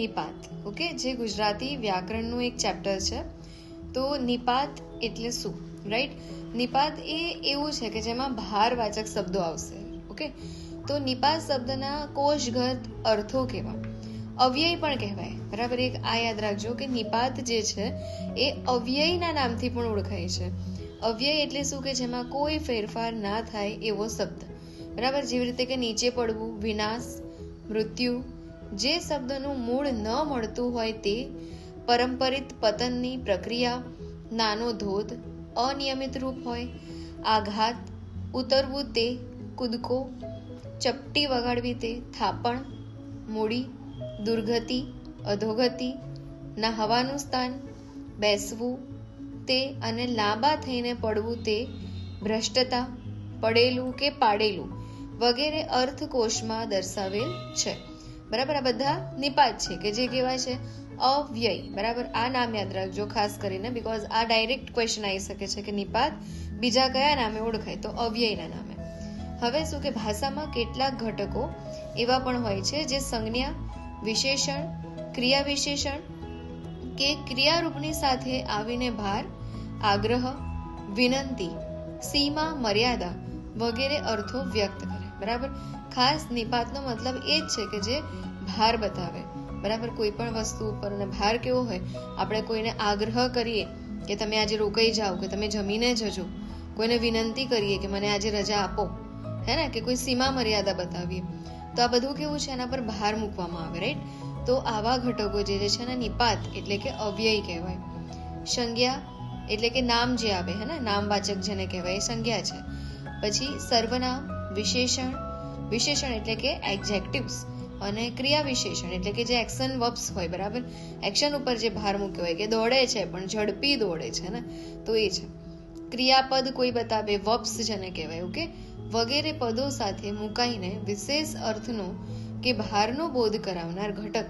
નિપાત. Okay જે ગુજરાતી વ્યાકરણનું એક chapter છે. તો નિપાત એટલે શું? રાઈટ નિપાત એ એવું છે કે જેમાં ભારવાચક શબ્દો આવશે. ઓકે તો નિપાત શબ્દના કોષગત અર્થો કેવા? અવ્યય પણ કહેવાય. બરાબર? એક આ યાદ રાખજો કે નિપાત જે છે એ અવ્યયના નામથી પણ ઓળખાય છે. અવ્યય એટલે શું કે જેમાં કોઈ ફેરફાર ના થાય એવો શબ્દ. બરાબર? જેવી રીતે કે નીચે પડવું, વિનાશ, મૃત્યુ જે શબ્દનું મૂળ ન મળતું હોય તે પરંપરિત પતનની પ્રક્રિયા, નાનો ધોધ, અનિયમિત રૂપ હોય, આઘાત, ઉતરવું તે, કૂદકો, ચપટી વગાડવી તે, થાપણ, મૂડી, દુર્ગતિ, અધોગતિ ના હવાનું સ્થાન, બેસવું તે અને લાંબા થઈને પડવું તે, ભ્રષ્ટતા, પડેલું કે પાડેલું વગેરે અર્થકોશમાં દર્શાવેલ છે. બરાબર? આ બધા નિપાત છે કે જે કહેવાય છે અવ્યય. બરાબર? આ નામ યાદ રાખજો ખાસ કરીને બીકોઝ આ ડાયરેક્ટ ક્વેશ્ચન આવી શકે છે કે નિપાત બીજા કયા નામે ઓળખાય? તો અવ્યયના નામે. હવે શું કે ભાષામાં કેટલાક ઘટકો એવા પણ હોય છે જે સંજ્ઞા વિશેષણ, ક્રિયા વિશેષણ કે ક્રિયારૂપની સાથે આવીને ભાર, આગ્રહ, વિનંતી, સીમા, મર્યાદા વગેરે અર્થો વ્યક્ત બરાબર? ખાસ નિપાતનો મતલબ એ જ છે કે જે ભાર બતાવે. બરાબર? કોઈ પણ વસ્તુ ઉપર અને ભાર કેવો હોય, આપણે કોઈને આગ્રહ કરીએ કે તમે આજે રોકાઈ જાઓ, કે તમે જમીને જજો કોઈને વિનંતી કરીએ કે મને આજે રજા આપો. હે ને? કે કોઈ સીમા મર્યાદા બતાવીએ. તો આ બધું કેવું છે? એના પર ભાર મૂકવામાં આવે રાઈટ તો આવા ઘટકો જે છે ને નિપાત એટલે કે અવ્યય કહેવાય. સંજ્ઞા એટલે કે નામ જે આવે, હે ને? નામવાચક જેને કહેવાય, એ સંજ્ઞા છે. પછી સર્વનામ વિશેષણ વિશેષણ એટલે કે એક્ઝેક્ટિવ્સ અને ક્રિયા વિશેષણ એટલે કે જે એક્શન વર્બ્સ હોય, બરાબર? એક્શન ઉપર જે ભાર મૂક્યો હોય, કે દોડે છે, પણ ઝડપી દોડે છે ને? તો એ છે. ક્રિયાપદ કોઈ બતાવે વર્બ્સ જેને કહેવાય ઓકે વગેરે પદો સાથે મુકાઈને વિશેષ અર્થનો કે ભારનો બોધ કરાવનાર ઘટક.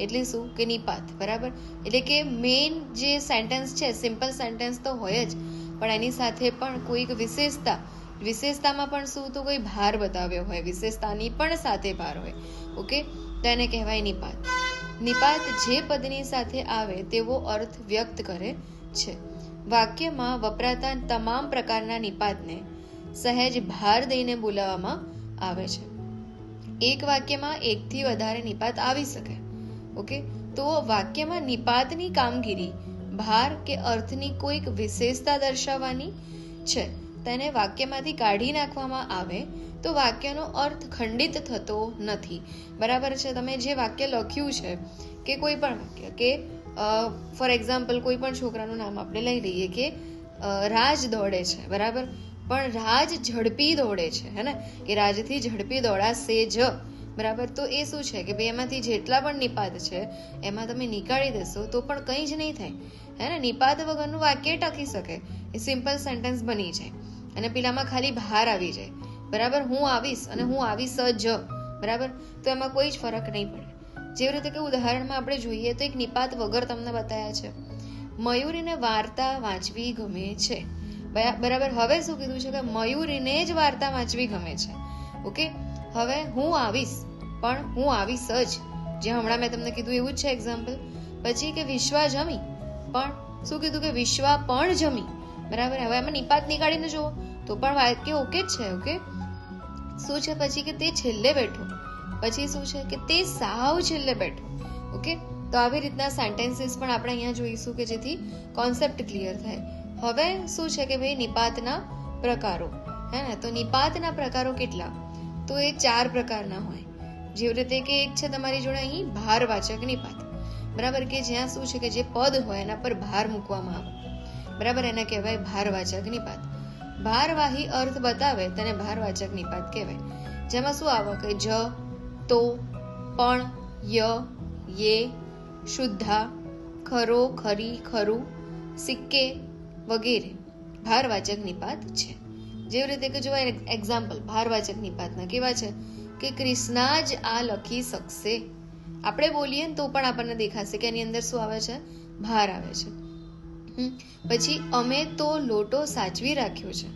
એટલે શું? કે નિપાત, બરાબર? એટલે કે મેઇન જે સેન્ટેન્સ છે સિમ્પલ સેન્ટેન્સ તો હોય જ, પણ એની સાથે પણ કોઈક વિશેષતા વિશેષતામાં પણ શું તો કોઈ ભાર બતાવ્યો હોય, વિશેષતાની પણ સાથે ભાર હોય. ઓકે? તો એને કહેવાય નિપાત. નિપાત જે પદની સાથે આવે તેવો અર્થ વ્યક્ત કરે છે. વાક્યમાં વપરાતા તમામ પ્રકારના નિપાતને સહેજ ભાર દઈને બોલાવવામાં આવે છે. એક વાક્યમાં એકથી વધારે નિપાત આવી શકે. ઓકે? તો વાક્યમાં નિપાતની કામગીરી, ભાર કે અર્થની કોઈક વિશેષતા દર્શાવવાની છે. તેને વાક્યમાંથી કાઢી નાખવામાં આવે, તો વાક્યનો અર્થ ખંડિત થતો નથી. બરાબર છે? તમે જે વાક્ય લખ્યું છે, કે કોઈ પણ વાક્ય, કે ફોર એક્ઝામ્પલ કોઈ પણ છોકરાનું નામ આપણે લઈ લઈએ કે રાજ દોડે છે, બરાબર? પણ રાજ ઝડપી દોડે છે, હે ને? કે રાજથી ઝડપી દોડાશે જ. બરાબર? તો એ શું છે? કે ભાઈ એમાંથી જેટલા પણ નિપાત છે, એમાં તમે નીકાળી દેશો તો પણ કંઈ જ નહીં થાય. હે ને? નિપાત વગરનું વાક્ય ટકી શકે. એ સિમ્પલ સેન્ટેન્સ બની જાય. અને પેલામાં ખાલી બહાર આવી જાય. બરાબર? હું આવીશ અને હું આવીશ જ. બરાબર? તો એમાં કોઈ જ ફરક નહીં પડે. જેવી રીતે કે ઉદાહરણમાં આપણે જોઈએ તો એક નિપાત વગર તમને બતાવ્યા છે. મયુરીને વાર્તા વાંચવી ગમે છે. બરાબર? હવે શું કીધું છે કે મયુરીને જ વાર્તા વાંચવી ગમે છે. ઓકે? હવે હું આવીશ, પણ હું આવીશ જ. જે હમણાં મેં તમને કીધું એવું જ છે એક્ઝામ્પલ પછી કે વિશ્વા જમી, પણ શું કીધું કે વિશ્વા પણ જમી. બરાબર? હવે એમાં નિપાત નીકાળીને જુઓ. તો પણ વાક્ય ઓકે જ છે, ઓકે? શું છે પછી કે તે છેલ્લે બેઠો. પછી શું છે કે તે સાવ છેલ્લે બેઠો, ઓકે? તો આવી રીતના સેન્ટેન્સીસ પણ આપણે અહીંયા જોઈશું કે જેથી કોન્સેપ્ટ ક્લિયર થાય. હવે શું છે કે ભાઈ નિપાતના પ્રકારો, હે ને? તો નિપાતના પ્રકારો કેટલા? તો એ ચાર પ્રકારના હોય. જેવી રીતે કે એક છે તમારી જોડે અહીં ભારવાચક નિપાત. બરાબર? કે જ્યાં શું છે કે જે પદ હોય એના પર ભાર મૂકવામાં આવે. બરાબર? એને કહેવાય ભારવાચક નિપાત. ભારવાહી અર્થ બતાવે તેને ભારવાચક નિપાત કહેવાય. જેમાં શું આવે કે જ, તો, પણ, ય, યે, શુદ્ધા, ખરો, ખરી, ખરું, સિક્કે વગેરે. ભારવાચક નિપાત છે. જેવી રીતે કે જોવાય એક્ઝામ્પલ ભારવાચક નિપાતના કેવા છે? કે કૃષ્ણા જ આ લખી શકશે. આપણે બોલીએ ને તો પણ આપણને દેખાશે કે એની અંદર શું આવે છે? ભાર આવે છે. પછી અમે તો લોટો સાચવી રાખ્યો છે.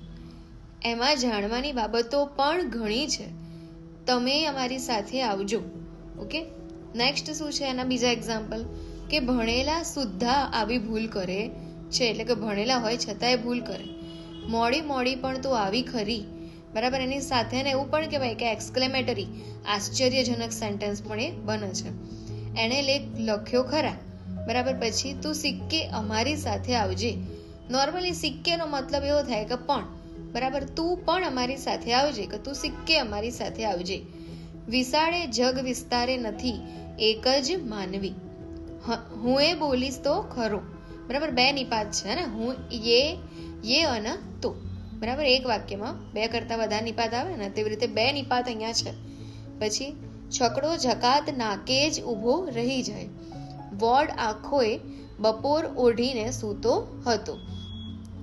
એમાં જાણવાની બાબતો પણ ઘણી છે. તમે અમારી સાથે આવજો, ઓકે? નેક્સ્ટ શું છે એના બીજા એક્ઝામ્પલ કે ભણેલા સુદ્ધા આવી ભૂલ કરે છે, એટલે કે ભણેલા હોય છતાંય ભૂલ કરે. મોડી મોડી પણ તો આવી ખરી. બરાબર, એની સાથે ને એવું પણ કહેવાય કે એક્સક્લેમેટરી આશ્ચર્યજનક સેન્ટેન્સ પણ એ બને છે. એણે લેખ લખ્યો ખરા. બરાબર? પછી તું સિક્કે અમારી સાથે આવજે. નોર્મલી સિક્કેનો મતલબ એવો થાય કે પણ. બરાબર? તું પણ અમારી સાથે આવજે કે તું સિક્કે અમારી સાથે આવજે. વિશાળે જગ વિસ્તારે નથી, એક જ માનવી. હ- એ બોલીશ તો ખરો. બરાબર? બે નિપાત છે ને હું યે યે અને તો. બરાબર? એક વાક્યમાં બે કરતા વધારે નિપાત આવે ને, તેવી રીતે બે નિપાત અહીંયા છે. પછી, છકડો જકાત નાકે જ ઊભો રહી જાય. વોર્ડ આખોએ બપોર ઓઢીને સૂતો હતો.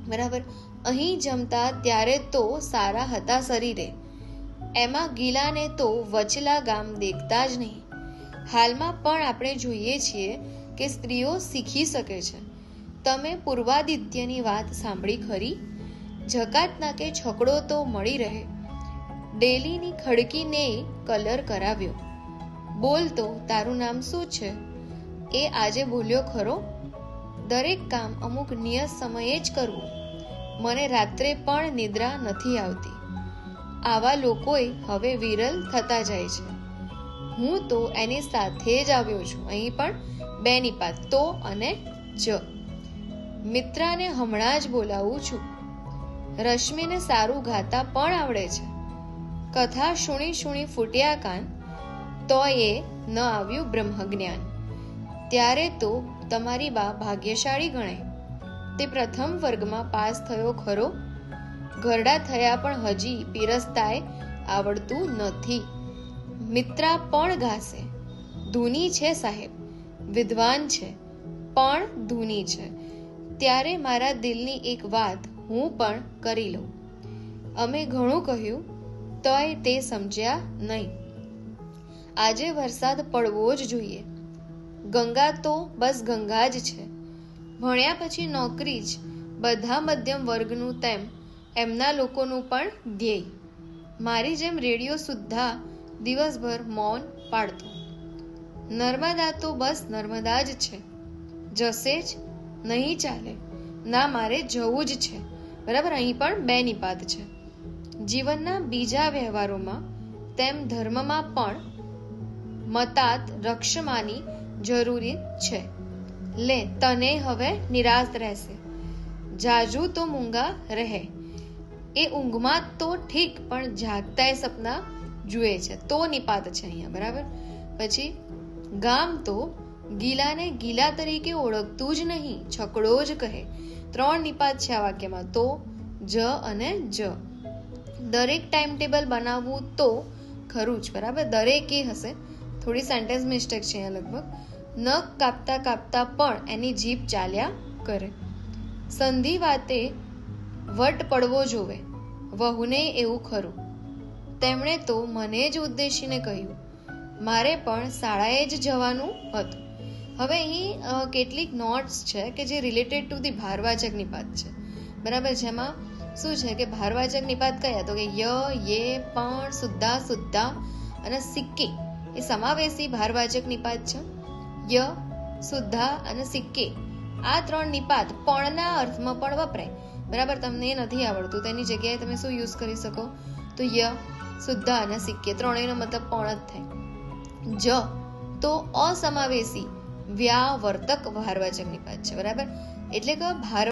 બરાબર? અહીં જમતા ત્યારે તો સારા હતા શરીરે. એમાં ગીલાને તો વચલા ગામ દેખતા જ નહીં. હાલમાં પણ આપણે જોઈએ છીએ કે સ્ત્રીઓ શીખી શકે છે. તમે પૂર્વાદિત્યની વાત સાંભળી ખરી? જકાત નાકે છકડો તો મળી રહે. ડેલીની ખડકીને કલર કરાવ્યો. બોલ તો, તારું નામ શું છે? એ આજે બોલ્યો, ખરો, દરેક કામ અમુક નિયત સમયે જ કરવું. મને રાત્રે પણ નિદ્રા નથી આવતી. આવા લોકોએ હવે વિરલ થતા જાય છે. હું તો એની સાથે જ આવ્યો છું. અહીં પણ બે નિપાત તો અને જ. મિત્રાને હમણાં જ બોલાવું છું. રશ્મિને સારું ગાતા પણ આવડે છે. કથા શુણી શુણી ફૂટ્યા કાન તો એ ન આવ્યું બ્રહ્મજ્ઞાન. ત્યારે તો તમારી બા ભાગ્યશાળી ગણાય. તે પ્રથમ વર્ગમાં પાસ થયો ખરો. ઘરડા થયા પણ હજી પીરસતાય આવડતું નથી. મિત્રા પણ ગાશે ધૂની છે સાહેબ. વિદ્વાન છે. પણ ધૂની છે. ત્યારે મારા દિલની એક વાત હું પણ કરી લઉં. અમે ઘણું કહ્યું, તોય તે સમજ્યા નહીં. આજે વરસાદ પડવો જ જોઈએ. ગંગા તો બસ ગંગા જ છે. ભણ્યા પછી નોકરી જ બધા મધ્યમ વર્ગનું તેમ એમના લોકોનું પણ ધ્યેય. મારી જેમ રેડિયો સુદ્ધા દિવસભર મૌન પાડતો. નર્મદા તો બસ નર્મદા જ છે. જશે જ, નહીં ચાલે, ના મારે જવું જ છે. બરાબર, અહીં પણ બે નિપાત છે. જીવનના બીજા વ્યવહારોમાં તેમ ધર્મમાં પણ મતાત, રક્ષમાની જરૂરી છે. લે, તને હવે નિરાશ રહેશે. જાજુ તો મૂંગા રહે. એ ઊંઘમાં તો ઠીક, પણ જાગતા એ સપના જુએ છે. તો નિપાત છે અહીંયા, બરાબર? પછી, ગામ તો ગીલાને ગીલા તરીકે ઓળખતું જ નહીં, છકડો જ કહે. ત્રણ નિપાત છે આ વાક્યમાં, તો, જ અને જ. દરેક ટાઈમ ટેબલ બનાવવું તો ખરું જ, બરાબર? દરેક એ હશે. થોડી સેન્ટેન્સ મિસ્ટેક છે અહીંયા લગભગ. નખ કાપતા કાપતા પણ એની જીભ ચાલ્યા કરે. સંધિ વાતે વટ પડવો જોવે. વહુને એવું ખરું. તેમણે તો મને જ ઉદ્દેશીને કહ્યું. મારે પણ શાળાએ જ જવાનું હતું. હવે અહીં કેટલીક નોટ્સ છે કે જે રિલેટેડ ટુ ધી ભારવાચક નિપાત છે. બરાબર જેમાં શું છે કે ભારવાચક નિપાત કયા તો કે ય, યે, પણ, સુદ્ધા સુદ્ધા અને સિક્કે. એ સમાવેશી ભારવાચક નિપાત છે. ય, સુદ્ધા અને સિક્કે. આ ત્રણ નિપાત પણના અર્થમાં પણ વપરાય. બરાબર? તમને નથી આવડતું. તેની જગ્યાએ તમે શું યુઝ કરી શકો? તો ય, સુદ્ધા અને સિક્કે. ત્રણેયનો મતલબ પણ જ થાય. જ, તો અસમાવેશી વ્યાવર્તક ભારવાચક નિપાત છે. બરાબર? એટલે કે ભાર